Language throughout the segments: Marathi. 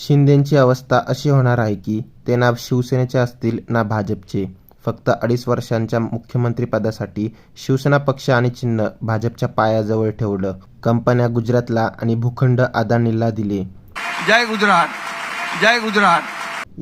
शिंदेंची अवस्था अशी होणार आहे की ते ना शिवसेनेचे असतील ना भाजपचे. फक्त अडीच वर्षांच्या मुख्यमंत्रीपदासाठी शिवसेना पक्ष आणि चिन्ह भाजपच्या पायाजवळ ठेवलं. कंपन्या गुजरातला आणि भूखंड अदानीला दिले. जय गुजरात जय गुजरात.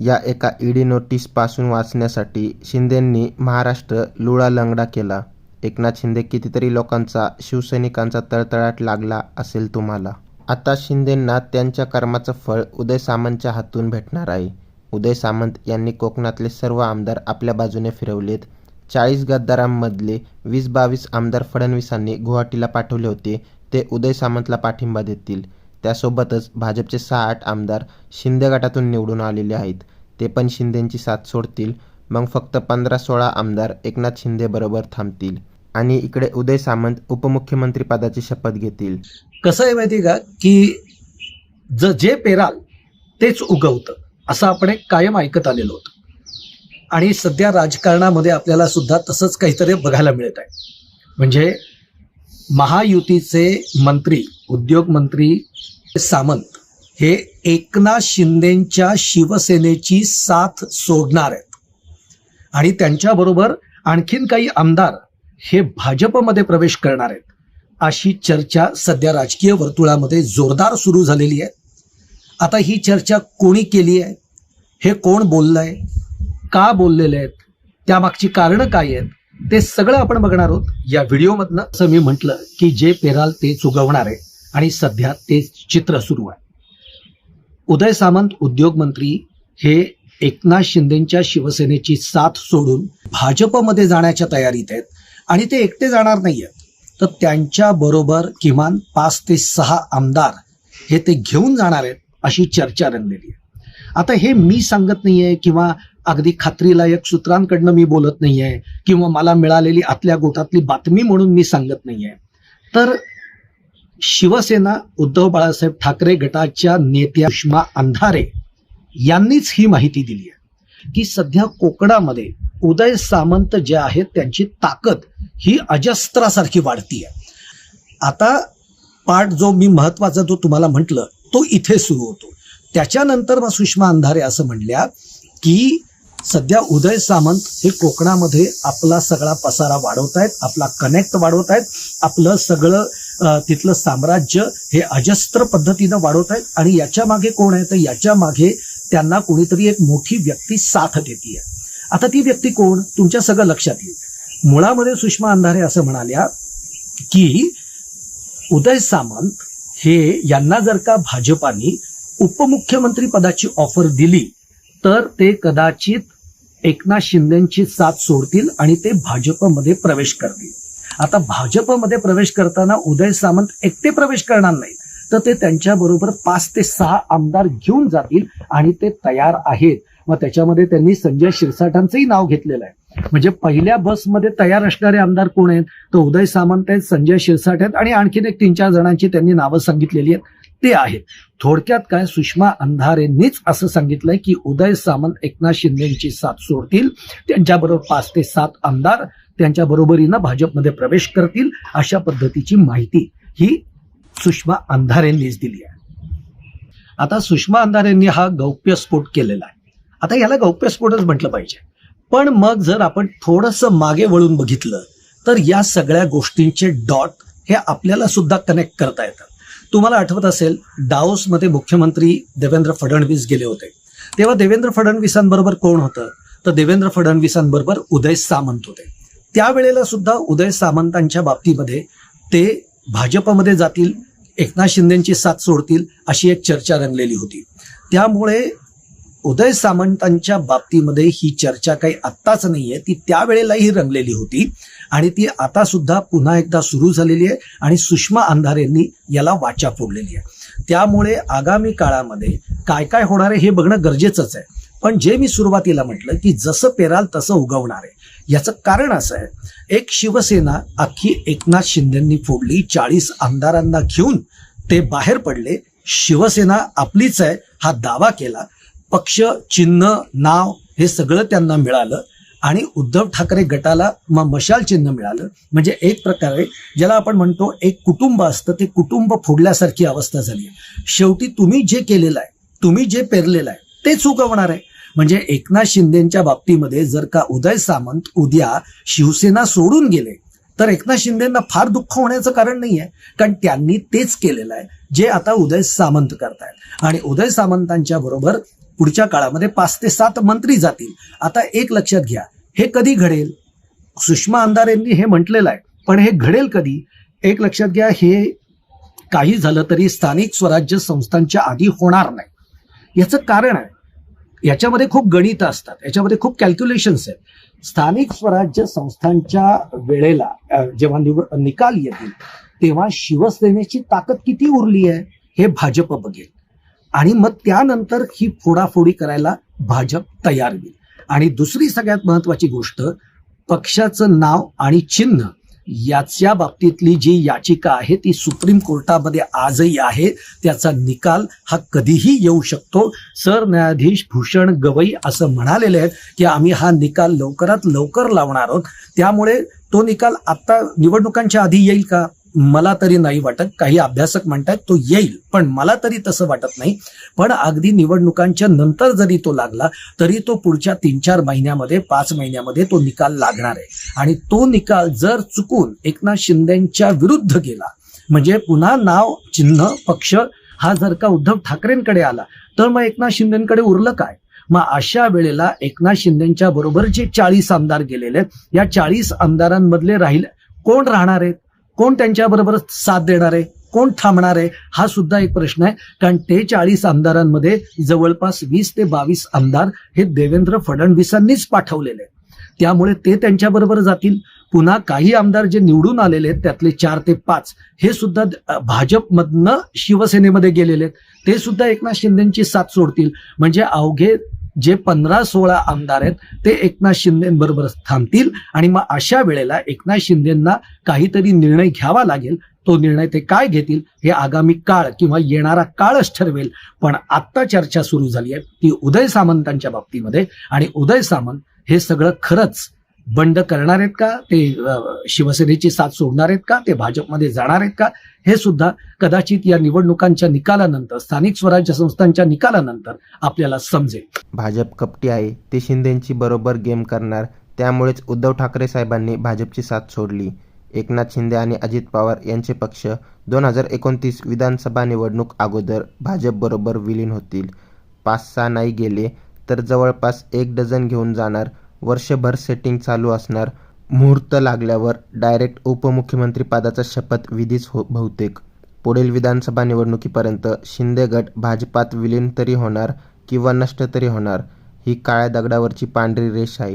या एका ईडी नोटीसपासून वाचण्यासाठी शिंदेंनी महाराष्ट्र लुळा लंगडा केला. एकनाथ शिंदे कितीतरी लोकांचा शिवसैनिकांचा तळतळाट लागला असेल तुम्हाला. आता शिंदेंना त्यांच्या कर्माचं फळ उदय सामंतच्या हातून भेटणार आहे. उदय सामंत यांनी कोकणातले सर्व आमदार आपल्या बाजूने फिरवलेत. चाळीस गद्दारांमधले वीस बावीस आमदार फडणवीसांनी गुवाहाटीला पाठवले होते. ते उदय सामंतला पाठिंबा देतील. त्यासोबतच भाजपचे सहा आठ आमदार शिंदे गटातून निवडून आलेले आहेत. ते पण शिंदेंची साथ सोडतील. मग फक्त पंधरा सोळा आमदार एकनाथ शिंदेबरोबर थांबतील. आणि इकडे उदय सामंत उपमुख्यमंत्रीपदाची शपथ घेतील. कसं आहे माहिती का? की ज जे पेराल तेच उगवतं असं आपण एक कायम ऐकत आलेलो होतो. आणि सध्या राजकारणामध्ये आपल्याला सुद्धा तसंच काहीतरी बघायला मिळत आहे. म्हणजे महायुतीचे मंत्री उद्योग मंत्री सामंत हे एकनाथ शिंदेच्या शिवसेनेची साथ सोडणार आहेत. आणि त्यांच्याबरोबर आणखीन काही आमदार हे भाजपमध्ये प्रवेश करणार आहेत. अशी चर्चा सध्या राजकीय वर्तुळामध्ये जोरदार सुरू झालेली आहे. आता ही चर्चा कोणी केली आहे? हे कोण बोललंय का बोललेले आहेत? त्यामागची कारणं काय आहेत? ते सगळं आपण बघणार आहोत. या व्हिडिओमधनं असं मी म्हटलं की जे पेराल ते चुगवणार आहे आणि सध्या ते चित्र सुरू आहे. उदय सामंत उद्योग मंत्री हे एकनाथ शिंदेच्या शिवसेनेची साथ सोडून भाजपमध्ये जाण्याच्या तयारीत आहेत आणि ते एकटे जाणार नाही आहेत तर त्यांच्या बरोबर किमान पाच ते सहा आमदार हे ते घेऊन जाणार आहेत अशी चर्चा रंगलेली आहे. आता हे मी सांगत नाहीये किंवा अगदी खात्रीलायक सूत्रांकडनं मी बोलत नाहीये किंवा मला मिळालेली आतल्या गोटातली बातमी म्हणून मी सांगत नाहीये. तर शिवसेना उद्धव बाळासाहेब ठाकरे गटाच्या नेत्या सुषमा अंधारे यांनीच ही माहिती दिली आहे की सध्या कोकणामध्ये उदय सामंत जे आहेत त्यांची ताकद ही अजस्त्रासारखी वाढती आहे आता पाठ जो मी महत्त्वाचा जो तुम्हाला म्हटलं तो इथे सुरू होतो. त्याच्यानंतर मग सुषमा अंधारे असं म्हणल्या की सध्या उदय सामंत हे कोकणामध्ये आपला सगळा पसारा वाढवत आहेत आपला कनेक्ट वाढवत आहेत आपलं सगळं तिथलं साम्राज्य हे अजस्त्र पद्धतीनं वाढवत आहेत आणि याच्या मागे कोण आहे? तर याच्या मागे त्यांना कोणीतरी एक मोठी व्यक्ती साथ देते आहे आता ती व्यक्ती कोण? तुमच्या सगळं लक्षात येईल. मुळामध्ये सुषमा अंधारे असं म्हणाल्या की उदय सामंत हे यांना जर का भाजपाने उपमुख्यमंत्री पदाची ऑफर दिली तर ते कदाचित एकनाथ शिंदेची साथ सोडतील आणि ते भाजपमध्ये प्रवेश करतील. आता भाजपमध्ये प्रवेश करताना उदय सामंत एकटे प्रवेश करणार नाही तर ते त्यांच्याबरोबर पाच ते सहा आमदार घेऊन जातील आणि ते तयार आहेत. मग त्याच्यामध्ये त्यांनी संजय शिरसाठांचंही नाव घेतलेलं आहे. म्हणजे पहिल्या बसमध्ये तयार असणारे आमदार कोण आहेत? तर उदय सामंत आहेत संजय शिरसाट आहेत आणि आणखीन एक तीन चार जणांची त्यांनी नावं सांगितलेली आहेत. ते आहेत. थोडक्यात काय सुषमा अंधारेंनीच असं सांगितलंय की उदय सामंत एकनाथ शिंदेची साथ सोडतील त्यांच्याबरोबर पाच ते सात आमदार त्यांच्या बरोबरीनं भाजपमध्ये प्रवेश करतील अशा पद्धतीची माहिती ही सुषमा अंधारेंनीच दिली आहे. आता सुषमा अंधारेंनी हा गौप्यस्फोट केलेला आहे. आता याला गौप्यस्फोटच म्हटलं पाहिजे. पण मग जर आपण थोडंसं मागे वळून बघितलं तर या सगळ्या गोष्टींचे डॉट हे आपल्याला सुद्धा कनेक्ट करता येतात. तुम्हाला आठवत असेल डाओसमध्ये मुख्यमंत्री देवेंद्र फडणवीस गेले होते. तेव्हा देवेंद्र फडणवीसांबरोबर कोण होतं? तर देवेंद्र फडणवीसांबरोबर उदय सामंत होते. त्यावेळेला सुद्धा उदय सामंतांच्या बाबतीमध्ये ते भाजपमध्ये जातील एकनाथ शिंदेची साथ सोडतील अशी एक चर्चा रंगलेली होती. त्यामुळे उदय सामंतांच्या बाबतीमध्ये ही चर्चा काही आत्ताच नाहीये. ती त्यावेळेलाही रंगलेली होती. आणि ती आता सुद्धा पुन्हा एकदा सुरू झालेली आहे. आणि सुषमा अंधारेंनी याला वाचा फोडलेली आहे. त्यामुळे आगामी काळामध्ये काय काय होणार आहे हे बघणं गरजेचंच आहे. पण जे मी सुरुवातीला म्हटलं की जसं पेराल तसं उगवणार आहे. याचं कारण असं आहे. एक शिवसेना अख्खी एकनाथ शिंदेंनी फोडली. चाळीस आमदारांना घेऊन ते बाहेर पडले. शिवसेना आपलीच आहे. हा दावा केला. पक्ष चिन्ह नाव हे सगळं त्यांना मिळालं. आणि उद्धव ठाकरे गटाला मग मशाल चिन्ह मिळालं. म्हणजे एक प्रकारे ज्याला आपण म्हणतो एक कुटुंब असतं ते कुटुंब फोडल्यासारखी अवस्था झाली शेवटी तुम्ही जे केलेलं आहे तुम्ही जे पेरलेलं आहे तेच उगवणार आहे. म्हणजे एकनाथ शिंदेच्या बाबतीमध्ये जर का उदय सामंत उद्या शिवसेना सोडून गेले तर एकनाथ शिंदेना फार दुःख होण्याचं कारण नाही आहे कारण त्यांनी तेच केलेलं आहे जे आता उदय सामंत करतायत. आणि उदय सामंतांच्या बरोबर पुढच्या काळामध्ये पाच ते सात मंत्री जातील. आता एक लक्षात घ्या हे कधी घडेल? सुषमा अंधारेंनी हे म्हटलेलं आहे पण हे घडेल कधी? एक लक्षात घ्या हे काही झालं तरी स्थानिक स्वराज्य संस्थांच्या आधी होणार नाही. याचं कारण आहे याच्यामध्ये खूप गणित असतात याच्यामध्ये खूप कॅल्क्युलेशन्स आहेत. स्थानिक स्वराज्य संस्थांच्या वेळेला जेव्हा निव निकाल येतील तेव्हा शिवसेनेची ताकद किती उरली आहे? हे भाजप बघेल. आणि मग त्यानंतर ही फोडाफोडी करायला भाजप तयार होईल. आणि दुसरी सगळ्यात महत्वाची गोष्ट पक्षाचं नाव आणि चिन्ह याच्या बाबतीतली जी याचिका आहे ती सुप्रीम कोर्टामध्ये आजही आहे. त्याचा निकाल हा कधीही येऊ शकतो. सरन्यायाधीश भूषण गवई असं म्हणालेले आहेत की आम्ही हा निकाल लवकरात लवकर लावणार आहोत. त्यामुळे तो निकाल आत्ता निवडणुकांच्या आधी येईल का? मला तरी नाही वाटत. काही अभ्यासक म्हणतात तो येईल. पण मला तरी तसं वाटत नाही. पण अगदी निवडणुकांच्या नंतर जरी तो लागला तरी तो पुढच्या तीन चार महिन्यामध्ये पाच महिन्यामध्ये तो निकाल लागणार आहे. आणि तो निकाल जर चुकून एकनाथ शिंदेच्या विरुद्ध गेला म्हणजे पुन्हा नाव चिन्ह पक्ष हा जर का उद्धव ठाकरेंकडे आला तर मग एकनाथ शिंदेकडे उरलं काय? मग अशा वेळेला एकनाथ शिंदेच्या बरोबर जे चाळीस आमदार गेलेले आहेत या चाळीस आमदारांमधले राहिले कोण राहणार आहेत? कोण त्यांच्याबरोबर साथ देणार आहे? कोण थांबणार आहे? हा सुद्धा एक प्रश्न आहे. कारण ते चाळीस आमदारांमध्ये जवळपास वीस ते बावीस आमदार हे देवेंद्र फडणवीसांनीच पाठवलेले त्यामुळे ते त्यांच्याबरोबर जातील. पुन्हा काही आमदार जे निवडून आलेले आहेत त्यातले चार ते पाच हे सुद्धा भाजपमधनं शिवसेनेमध्ये गेलेले आहेत. ते सुद्धा एकनाथ शिंदेची साथ सोडतील. म्हणजे अवघे जे पंधरा सोळा आमदार आहेत ते एकनाथ शिंदेबरोबर थांबतील आणि मग अशा वेळेला एकनाथ शिंदेना काहीतरी निर्णय घ्यावा लागेल. तो निर्णय ते काय घेतील हे आगामी काळ किंवा येणारा काळच ठरवेल. पण आत्ता चर्चा सुरू झाली आहे ती उदय सामंतांच्या बाबतीमध्ये. आणि उदय सामंत हे सगळं खरंच बंड करणार आहेत का? ते शिवसेनेची साथ सोडणार आहेत का? ते भाजपमध्ये जाणार आहेत का? हे सुद्धा कदाचित या निवडणुकांच्या निकालानंतर स्थानिक स्वराज्य संस्थांच्या निकालानंतर आपल्याला समजेल. भाजप कपटी आहे. ते शिंदेची बरोबर गेम करणार. त्यामुळेच उद्धव ठाकरे साहेबांनी भाजपची साथ सोडली. एकनाथ शिंदे आणि अजित पवार यांचे पक्ष दोन हजार एकोणतीस विधानसभा निवडणूक अगोदर भाजपबरोबर विलीन होतील. पाच सहा नाही गेले तर जवळपास एक डझन घेऊन जाणार वर्षभर सेटिंग चालू असणार. मुहूर्त लागल्यावर डायरेक्ट उपमुख्यमंत्रीपदाचा शपथ विधीच हो बहुतेक. पुढील विधानसभा निवडणुकीपर्यंत शिंदे गट भाजपात विलीन तरी होणार किंवा नष्ट तरी होणार ही काळ्या दगडावरची पांढरी रेष आहे